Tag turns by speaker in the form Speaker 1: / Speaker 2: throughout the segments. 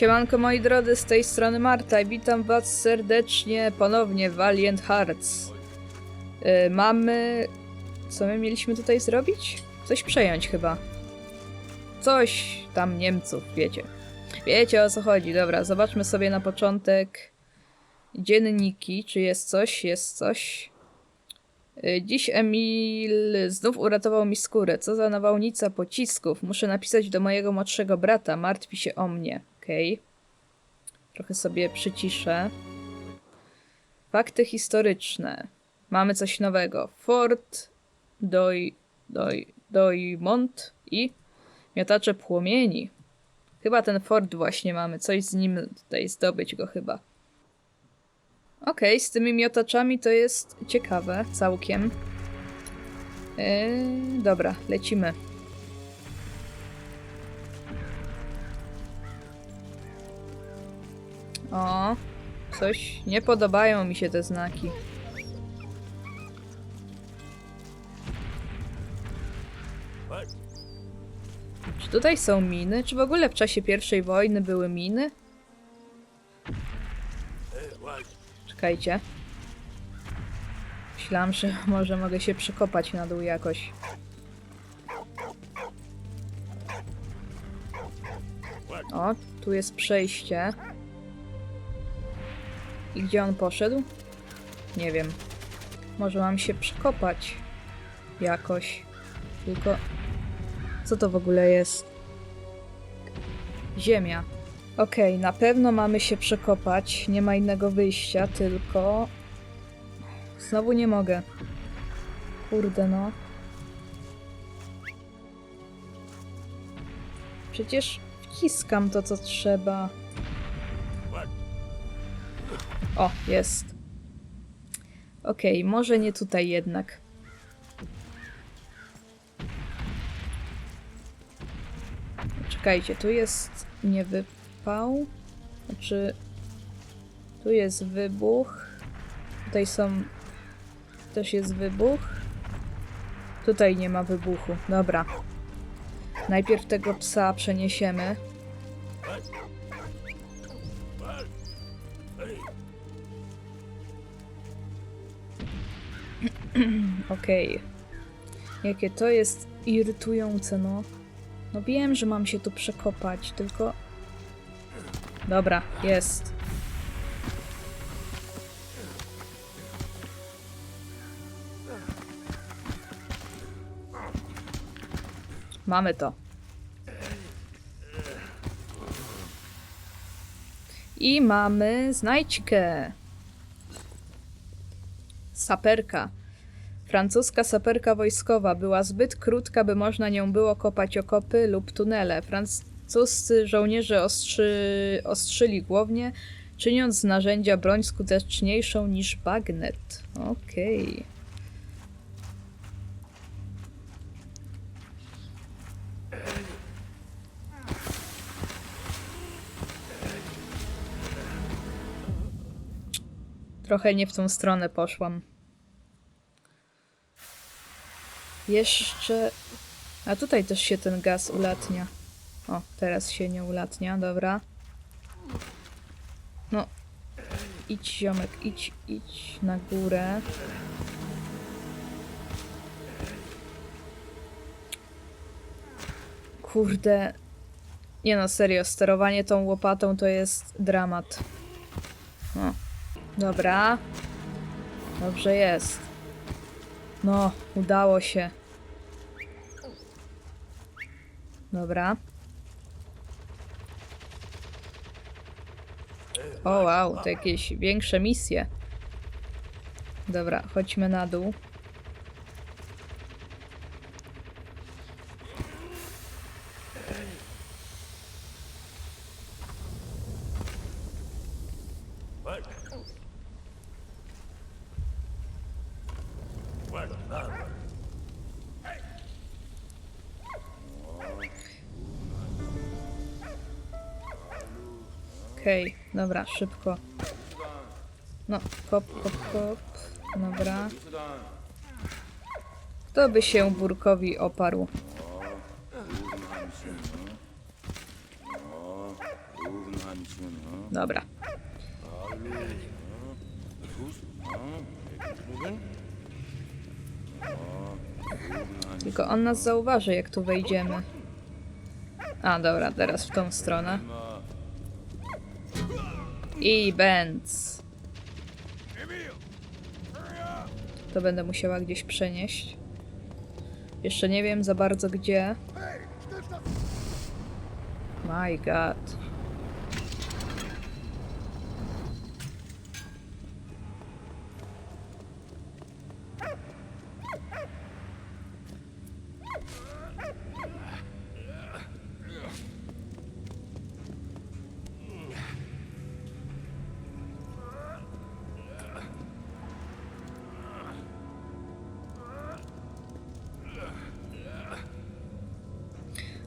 Speaker 1: Siemanko moi drodzy, z tej strony Marta i witam was serdecznie ponownie w Valiant Hearts. Yy, mamy... Co my mieliśmy tutaj zrobić? Coś przejąć chyba. Coś tam Niemców, wiecie. Wiecie o co chodzi, dobra, zobaczmy sobie na początek dzienniki, czy jest coś, jest coś. Y, Dziś Emil znów uratował mi skórę. Co za nawałnica pocisków. Muszę napisać do mojego młodszego brata. Martwi się o mnie. Okej. Trochę sobie przyciszę. Fakty historyczne. Mamy coś nowego. Fort Doj... Doj... Dojmont i miotacze płomieni. Chyba ten fort właśnie mamy. Coś z nim tutaj zdobyć go chyba. Okej, z tymi miotaczami to jest ciekawe, całkiem. Yy, dobra, lecimy. O, coś nie podobają mi się te znaki. Czy tutaj są miny? Czy w ogóle w czasie pierwszej wojny były miny? Czekajcie. Myślałam, że może mogę się przekopać na dół jakoś. O, tu jest przejście. I gdzie on poszedł? Nie wiem. Może mam się przekopać jakoś. Tylko co to w ogóle jest? Ziemia. Okej, na pewno mamy się przekopać. Nie ma innego wyjścia, tylko. Znowu nie mogę. Kurde, no. Przecież wciskam to, co trzeba. O, jest. Okej, może nie tutaj jednak. Czekajcie, tu jest nie wypał. Znaczy, tu jest wybuch. Tutaj są. Też jest wybuch. Tutaj nie ma wybuchu. Dobra. Najpierw tego psa przeniesiemy. Okej. Jakie to jest irytujące, no. No wiem, że mam się tu przekopać, tylko... Dobra, jest. Mamy to. I mamy znajdźkę. Saperka. Francuska saperka wojskowa była zbyt krótka, by można nią było kopać okopy lub tunele. Francuscy żołnierze ostrzy... ostrzyli głownie, czyniąc z narzędzia broń skuteczniejszą niż bagnet. Okej. Trochę nie w tą stronę poszłam. Jeszcze. A tutaj też się ten gaz ulatnia. O, teraz się nie ulatnia, dobra. No. Idź, ziomek, idź, idź na górę. Kurde. Nie no, serio, sterowanie tą łopatą to jest dramat. O, dobra. Dobrze jest. No, udało się. Dobra. O wow, to jakieś większe misje. Dobra, chodźmy na dół. Okej, dobra, szybko. No, kop, kop, kop. Dobra. Kto by się Burkowi oparł? Dobra. Tylko on nas zauważy, jak tu wejdziemy. A, dobra, teraz w tą stronę. I Benz. To będę musiała gdzieś przenieść. Jeszcze nie wiem za bardzo gdzie. My god.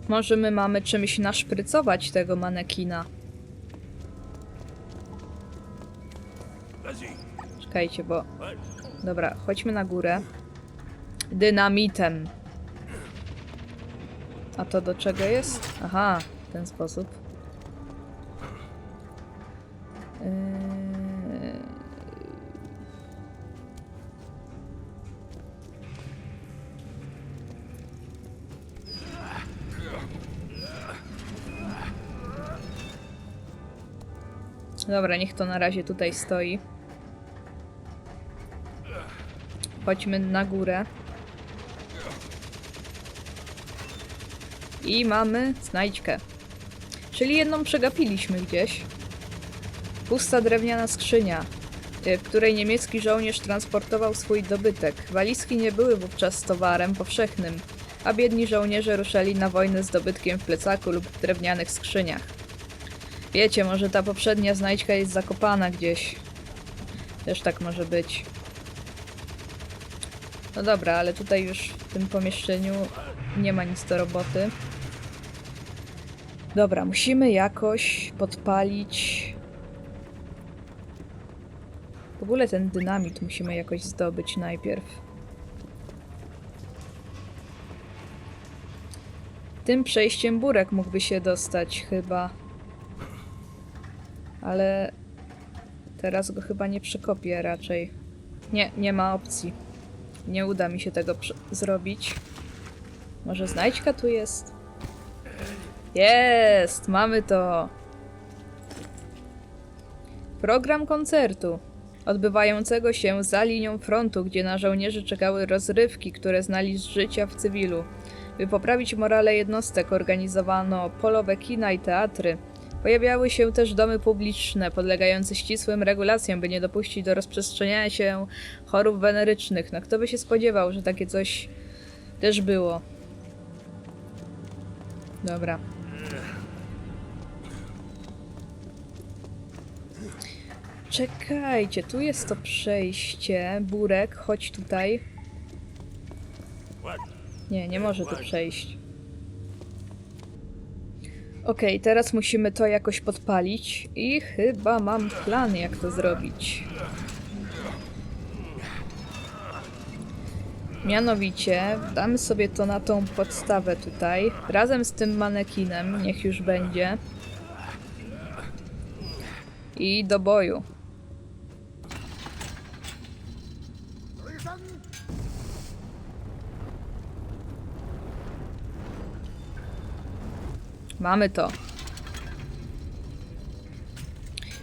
Speaker 1: Może my mamy czymś naszprycować tego manekina. Czekajcie, bo... Dobra, chodźmy na górę. Dynamitem. A to do czego jest? Aha, w ten sposób. Dobra, niech to na razie tutaj stoi. Chodźmy na górę. I mamy znajdźkę. Czyli jedną przegapiliśmy gdzieś. Pusta drewniana skrzynia, y, w której niemiecki żołnierz transportował swój dobytek. Walizki nie były wówczas towarem powszechnym, a biedni żołnierze ruszali na wojnę z dobytkiem w plecaku lub w drewnianych skrzyniach. Wiecie, może ta poprzednia znajdźka jest zakopana gdzieś. Też tak może być. No dobra, ale tutaj już w tym pomieszczeniu nie ma nic do roboty. Dobra, musimy jakoś podpalić. W ogóle ten dynamit musimy jakoś zdobyć najpierw. Tym przejściem burek mógłby się dostać chyba. Ale teraz go chyba nie przekopię raczej. Nie, nie ma opcji. Nie uda mi się tego zrobić. Może znajdźka tu jest? Jest! Mamy to! Program koncertu. Odbywającego się za linią frontu, gdzie na żołnierzy czekały rozrywki, które znali z życia w cywilu. By poprawić morale jednostek, organizowano polowe kina i teatry. Pojawiały się też domy publiczne, podlegające ścisłym regulacjom, by nie dopuścić do rozprzestrzeniania się chorób wenerycznych. No kto by się spodziewał, że takie coś też było. Dobra. Czekajcie, tu jest to przejście. Burek, chodź tutaj. Nie, nie może tu przejść. Okej, teraz musimy to jakoś podpalić i chyba mam plan, jak to zrobić. Mianowicie, damy sobie to na tą podstawę tutaj, razem z tym manekinem, niech już będzie. I do boju. Mamy to.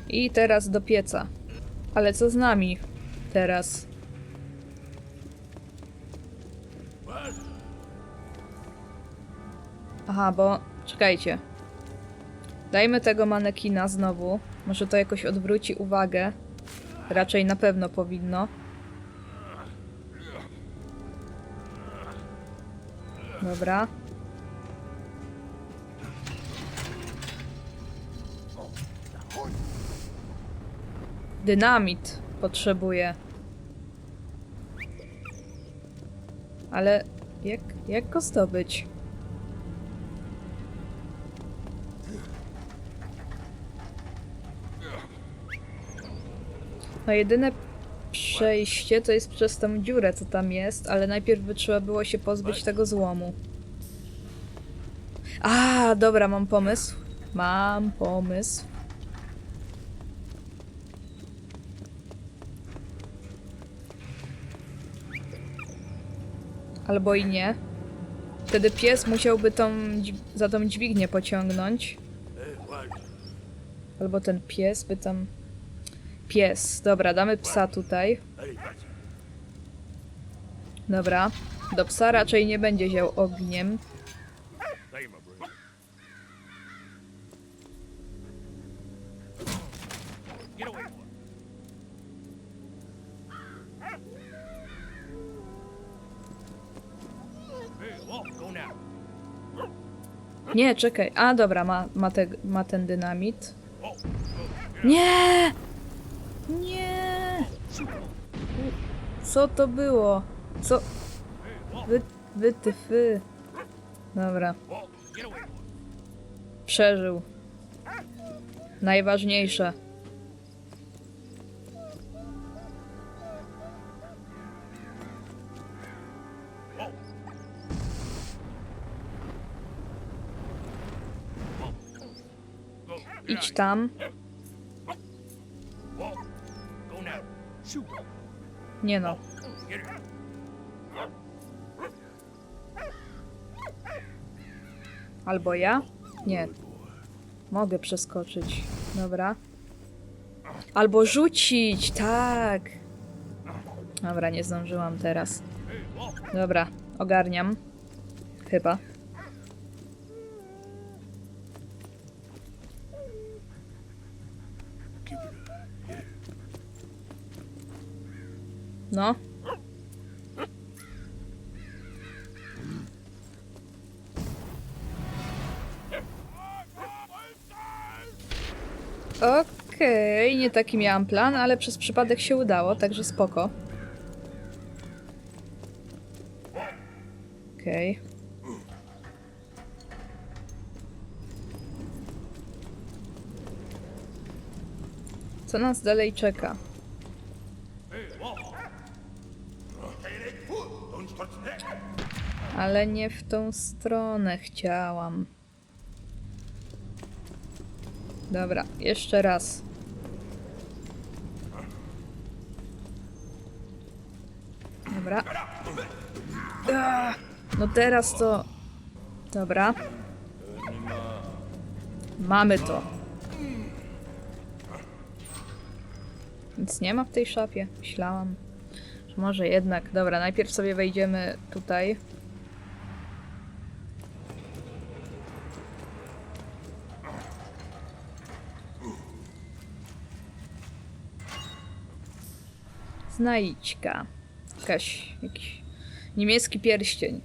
Speaker 1: I teraz do pieca. Ale co z nami teraz? Aha, bo czekajcie. Dajmy tego manekina znowu. Może to jakoś odwróci uwagę. Raczej na pewno powinno. Dobra. Dynamit potrzebuję. Ale jak, jak go zdobyć? No jedyne przejście to jest przez tą dziurę, co tam jest, ale najpierw by trzeba było się pozbyć tego złomu. A, dobra, mam pomysł. Mam pomysł. Albo i nie. Wtedy pies musiałby tą, za tą dźwignię pociągnąć. Albo ten pies by tam... Pies. Dobra, damy psa tutaj. Dobra. Do psa raczej nie będzie ział ogniem. Nie, czekaj. A, dobra, ma, ma, te, ma ten dynamit. Nie! Nie! Co to było? Co? Wy, wy, ty, fy. Dobra. Przeżył. Najważniejsze. Idź tam. Nie no. Albo ja? Nie. Mogę przeskoczyć. Dobra. Albo rzucić, tak. Dobra, nie zdążyłam teraz. Dobra, ogarniam. Chyba. No. Okej, nie taki miałam plan, ale przez przypadek się udało, także spoko. Okej. Co nas dalej czeka? Ale nie w tą stronę chciałam. Dobra, jeszcze raz. Dobra. Ah, No teraz to... Dobra. Mamy to. Nic nie ma w tej szafie. Myślałam. Że może jednak. Dobra, najpierw sobie wejdziemy tutaj. Znajdźka. Jakaś, jakiś niemiecki pierścień.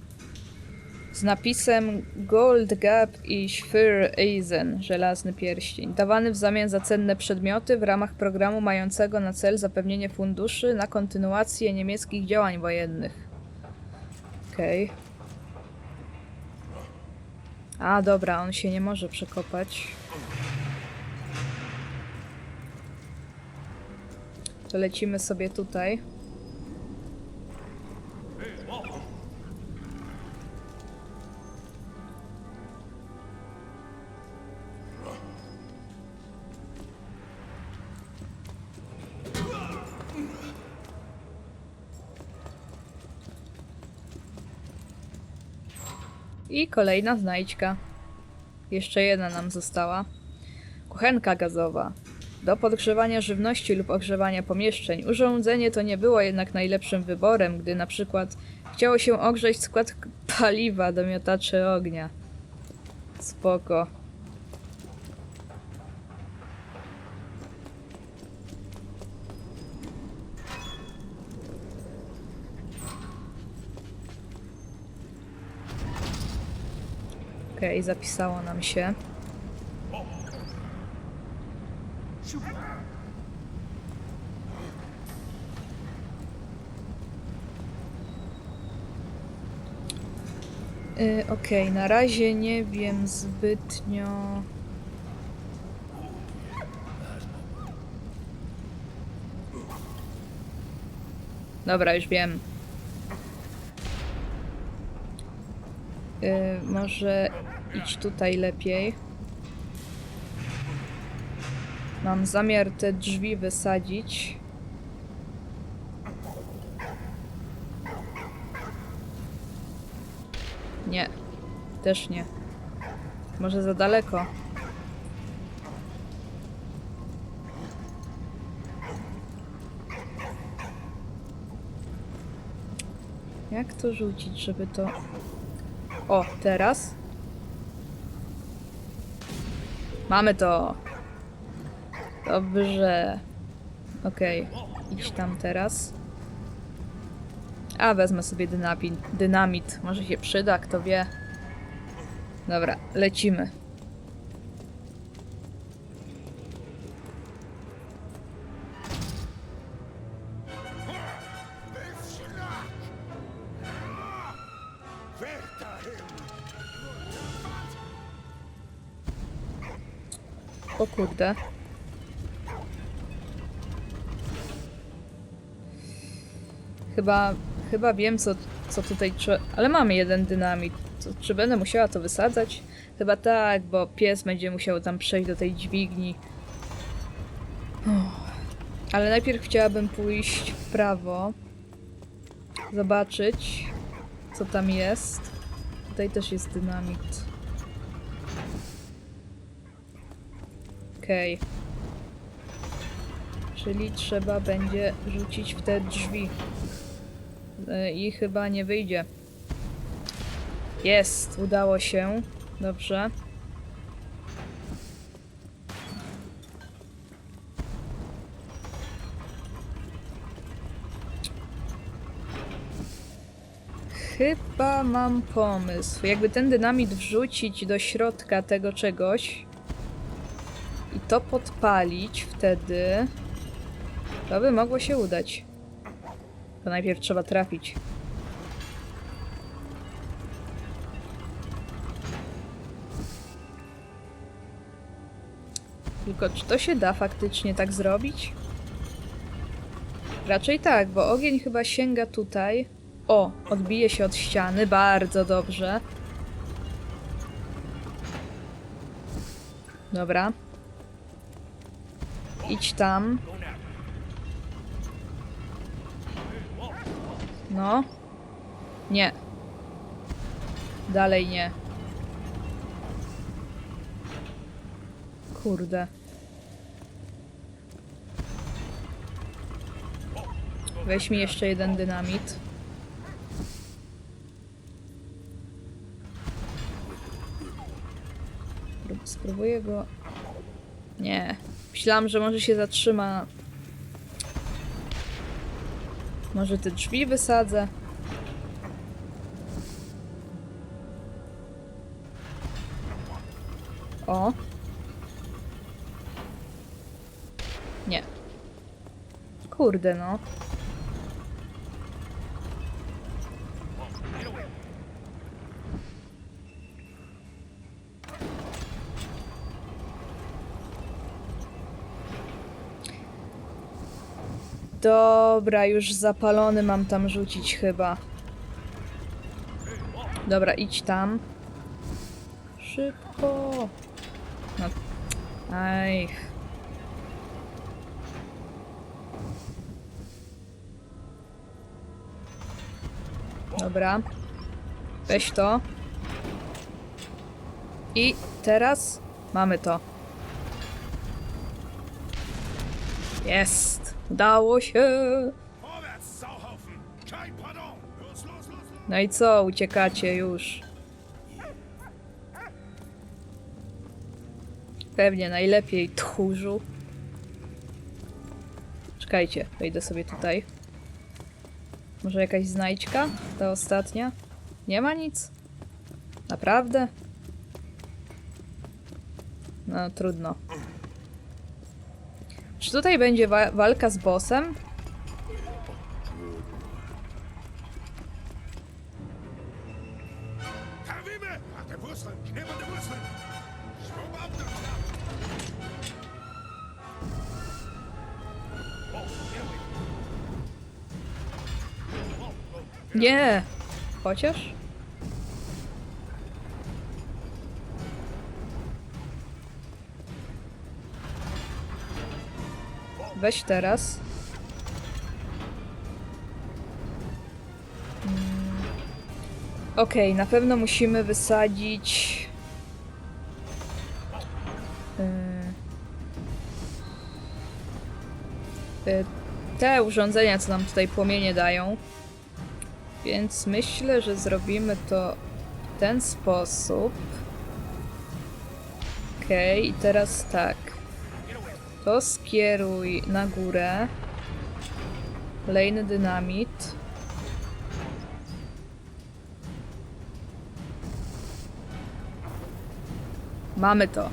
Speaker 1: Z napisem Gold Gap i Schwir Eisen, żelazny pierścień. Dawany w zamian za cenne przedmioty w ramach programu mającego na cel zapewnienie funduszy na kontynuację niemieckich działań wojennych. Okej. A, dobra, on się nie może przekopać. To lecimy sobie tutaj. I kolejna znajdźka. Jeszcze jedna nam została. Kuchenka gazowa. Do podgrzewania żywności lub ogrzewania pomieszczeń. Urządzenie to nie było jednak najlepszym wyborem, gdy na przykład chciało się ogrzeć skład paliwa do miotaczy ognia. Spoko. Okej, zapisało nam się. Y, Okej, na razie nie wiem zbytnio. Dobra, już wiem. Y, może idź tutaj lepiej. Mam zamiar te drzwi wysadzić. Nie. Też nie. Może za daleko. Jak to rzucić, żeby to... O, teraz? Mamy to! Dobrze. Okej, idź tam teraz. A, wezmę sobie dynamit. Dynamit. Może się przyda, kto wie. Dobra, lecimy. O kurde. Chyba, chyba wiem, co, co tutaj trzeba... Ale mamy jeden dynamit. To, czy będę musiała to wysadzać? Chyba tak, bo pies będzie musiał tam przejść do tej dźwigni. Ale najpierw chciałabym pójść w prawo. Zobaczyć, co tam jest. Tutaj też jest dynamit. Okej. Czyli trzeba będzie rzucić w te drzwi. E, I chyba nie wyjdzie. Jest, udało się. Dobrze. Chyba mam pomysł. Jakby ten dynamit wrzucić do środka tego czegoś, i to podpalić wtedy, to by mogło się udać. To najpierw trzeba trafić. Tylko czy to się da faktycznie tak zrobić? Raczej tak, bo ogień chyba sięga tutaj. O, odbije się od ściany, bardzo dobrze. Dobra. Idź tam. No. Nie. Dalej nie. Kurde. Weź mi jeszcze jeden dynamit. Prób- Spróbuję go... Nie. Myślałam, że może się zatrzyma. Może te drzwi wysadzę. O. Nie. Kurde no. Dobra, już zapalony mam tam rzucić chyba. Dobra, idź tam. Szybko. No. Aj. Dobra. Weź to. I teraz mamy to. Jest. Udało się. No i co, uciekacie już. Pewnie najlepiej tchórzu. Czekajcie, wejdę sobie tutaj. Może jakaś znajdźka? Ta ostatnia? Nie ma nic? Naprawdę? No, trudno. Czy tutaj będzie wa walka z bossem?
Speaker 2: Herr Wimmel!
Speaker 1: Weź teraz. Mm. Okej, na pewno musimy wysadzić. Yy, yy, te urządzenia, co nam tutaj płomienie dają. Więc myślę, że zrobimy to w ten sposób. Okej, i teraz tak. To skieruj na górę. Kolejny dynamit. Mamy to.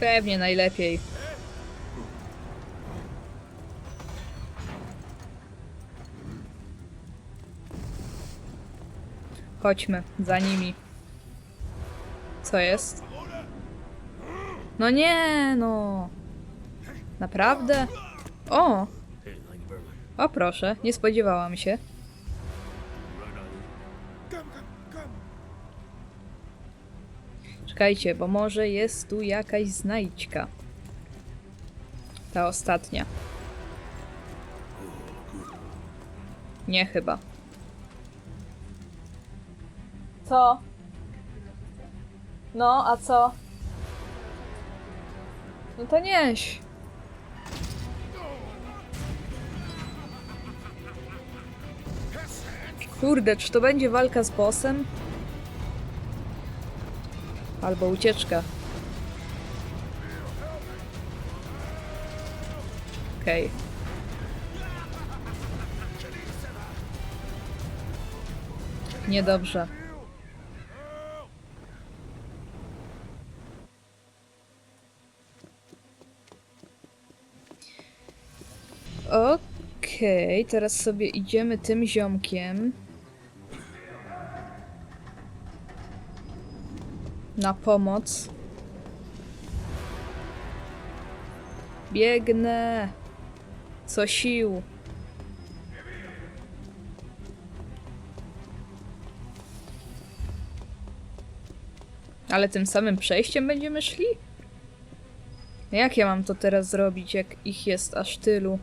Speaker 1: Pewnie najlepiej. Chodźmy za nimi. Co jest? No nie, no. Naprawdę? O! O proszę, nie spodziewałam się. Czekajcie, bo może jest tu jakaś znajdźka. Ta ostatnia. Nie chyba. Co? No, a co? No to nieś. Kurde, czy to będzie walka z bossem? Albo ucieczka. Okej. Niedobrze. Okej, teraz sobie idziemy tym ziomkiem. na pomoc. Biegnę. Co sił. Ale tym samym przejściem będziemy szli? Jak ja mam to teraz zrobić, jak ich jest aż tylu?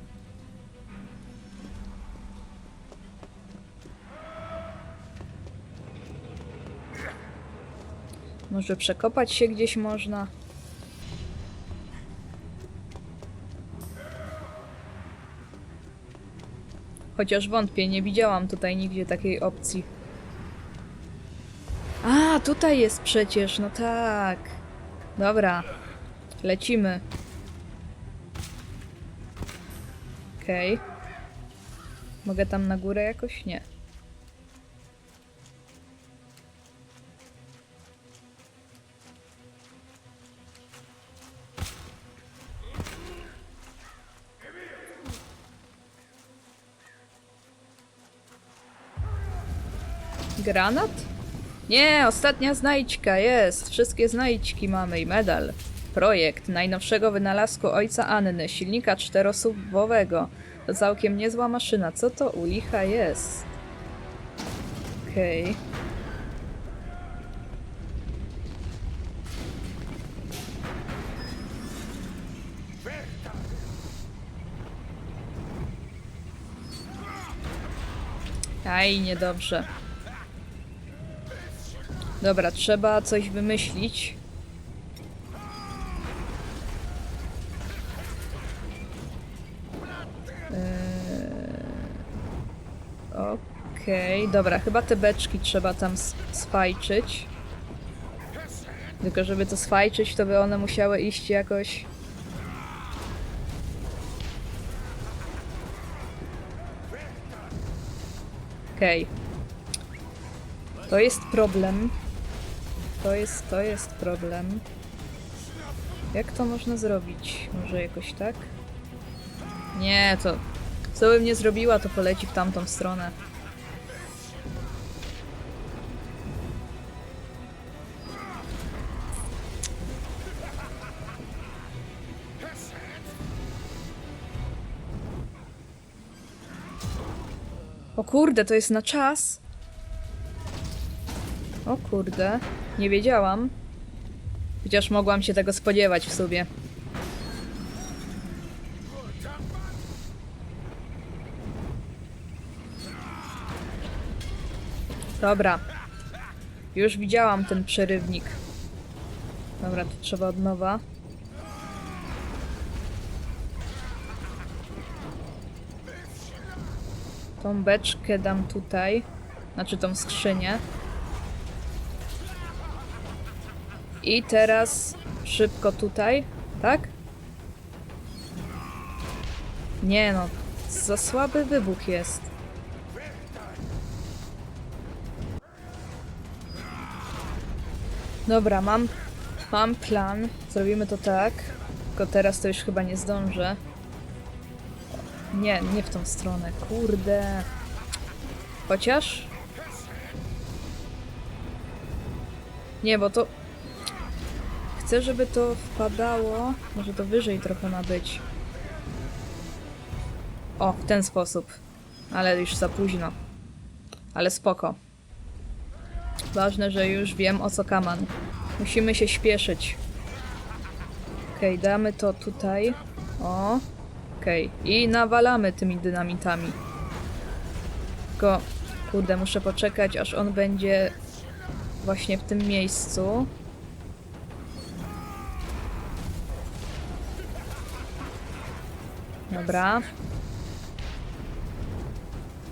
Speaker 1: Może przekopać się gdzieś można? Chociaż wątpię, nie widziałam tutaj nigdzie takiej opcji. A, tutaj jest przecież, no tak. Dobra, lecimy. Okej. Mogę tam na górę jakoś? Nie. Granat? Nie, ostatnia znajdźka jest. Wszystkie znajdźki mamy i medal. Projekt najnowszego wynalazku ojca Anny, silnika czterosuwowego. To całkiem niezła maszyna. Co to u licha jest? Okej. Aj, niedobrze. Dobra, trzeba coś wymyślić. Eee, Okej, dobra, chyba te beczki trzeba tam sfajczyć. Tylko żeby to sfajczyć, to by one musiały iść jakoś... Okej. To jest problem. To jest, to jest problem. Jak to można zrobić? Może jakoś tak? Nie, to... Co bym nie zrobiła, to poleci w tamtą stronę. O kurde, to jest na czas. O kurde, nie wiedziałam. Chociaż mogłam się tego spodziewać w sobie. Dobra. Już widziałam ten przerywnik. Dobra, to trzeba od nowa. Tą beczkę dam tutaj. Znaczy tą skrzynię. I teraz szybko tutaj, tak? Nie no, za słaby wybuch jest. Dobra, mam, mam plan. Zrobimy to tak. Tylko teraz to już chyba nie zdążę. Nie, nie w tą stronę. Kurde. Chociaż? Nie, bo to... Chcę, żeby to wpadało... Może to wyżej trochę ma być. O, w ten sposób. Ale już za późno. Ale spoko. Ważne, że już wiem o co kaman. Musimy się śpieszyć. Okej, damy to tutaj. O. Okej. I nawalamy tymi dynamitami. Tylko, kurde, muszę poczekać, aż on będzie właśnie w tym miejscu. Dobra.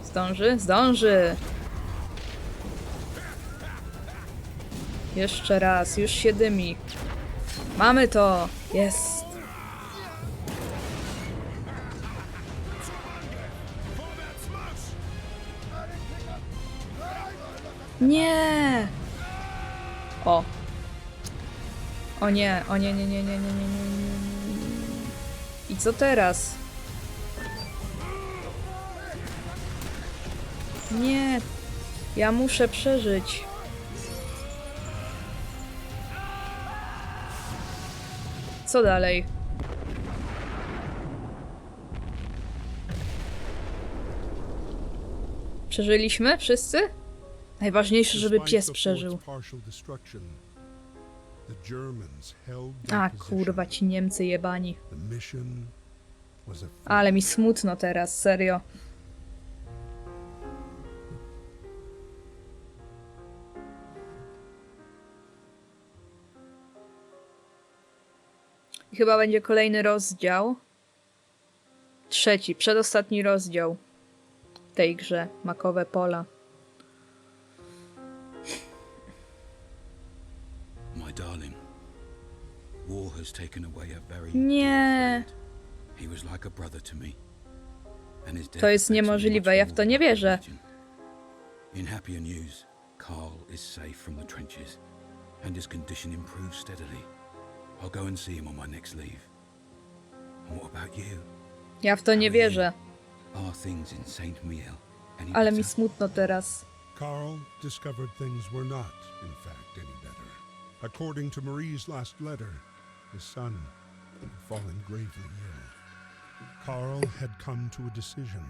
Speaker 1: Zdąży? Zdąży! Jeszcze raz, już się dymi. Mamy to! Jest! Nie! O. O nie, o nie, nie, nie, nie, nie, nie, nie, nie. I co teraz? Nie! Ja muszę przeżyć. Co dalej? Przeżyliśmy wszyscy? Najważniejsze, żeby pies przeżył. A kurwa, ci Niemcy jebani. Ale mi smutno teraz, serio. I chyba będzie kolejny rozdział. Trzeci, przedostatni rozdział tej grze. Makowe pola.
Speaker 3: My darling, war has taken away a very
Speaker 1: Nie.
Speaker 3: He was like a brother to me.
Speaker 1: To jest niemożliwe, ja w to nie wierzę.
Speaker 3: In happier news, Carl is safe from the trenches, and his condition improves steadily. I'll go and see him on my next leave. And what about you?
Speaker 1: Ja w to nie wierzę,
Speaker 3: Are things in Saint Miel any
Speaker 1: ale mi
Speaker 3: better?
Speaker 1: smutno teraz.
Speaker 2: Carl discovered things were not, in fact, any better. According to Marie's last letter, his son had fallen gravely ill. Carl had come to a decision.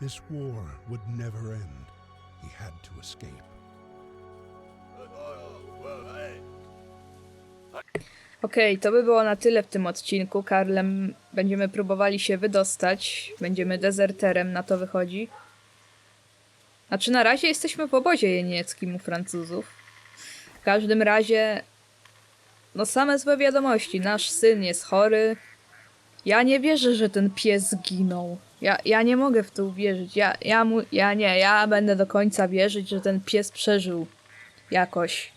Speaker 2: This war would never end. He had to escape.
Speaker 1: Okej, to by było na tyle w tym odcinku. Karlem będziemy próbowali się wydostać. Będziemy dezerterem, na to wychodzi. Znaczy, na razie jesteśmy w obozie jenieckim u Francuzów. W każdym razie, no same złe wiadomości. Nasz syn jest chory. Ja nie wierzę, że ten pies zginął. Ja, ja nie mogę w to uwierzyć. Ja, ja, mu, ja nie, ja będę do końca wierzyć, że ten pies przeżył. Jakoś.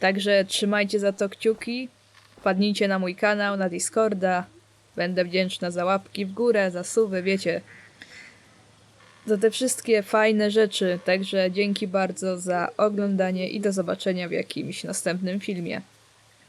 Speaker 1: Także trzymajcie za to kciuki. Wpadnijcie na mój kanał, na Discorda. Będę wdzięczna za łapki w górę, za suwy, wiecie. Za te wszystkie fajne rzeczy. Także dzięki bardzo za oglądanie i do zobaczenia w jakimś następnym filmie.